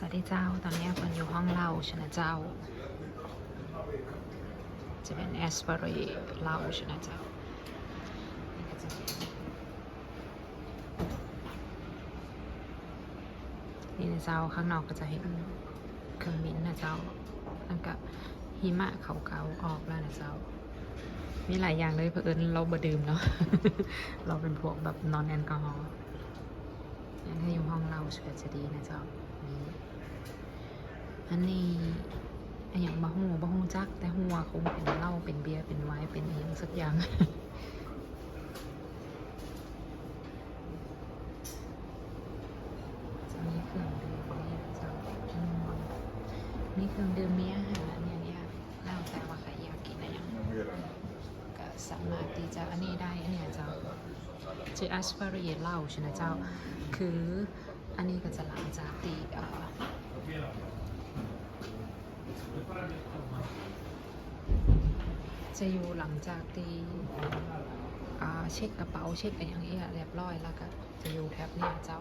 สวัสดีเจ้า ตอนนี้คนอยู่ห้องเราชนะเจ้า จะเป็นแอสปารีเราชนะเจ้านี่ก็จะเป็นนี่นะเจ้าข้างนอกก็จะเห็นเครื่องบินนะเจ้าแล้วก็หิมะเขาเกาออกแล้วนะเจ้า มีหลายอย่างเลยเพื่อนเราบดื่มเนาะเราเป็นพวกแบบนอนแอลกอฮอล์ถ้าอยู่ห้องเราก็จะดีนะเจ้า อันนี้อย่างบะฮูบะฮูจัก แต่หัวคงเป็นเหล้าเป็นเบียร์เป็นไวน์เป็นอหย่างสักอย่างจะมีเครื่องดื่มเนี่ยจ้าอืมมีเครื่องดื่มมีอาหารเนี่ยเนี่ยแล้วแต่ว่าใครอยากกินอะไรอย่างก็สามารถที่จะอันนี้ได้อันเนี้ยเจ้าชื่ออัสปารีเหล้าใช่ไหมเจ้า คืออันนี้ก็จะหลังจากตีเอ่อ จะอยู่หลังจากตีเช็คกระเป๋าเช็คอะไรอย่างเงี้ยเรียบร้อยแล้วก็จะอยู่แถบเนี้ยเจ้า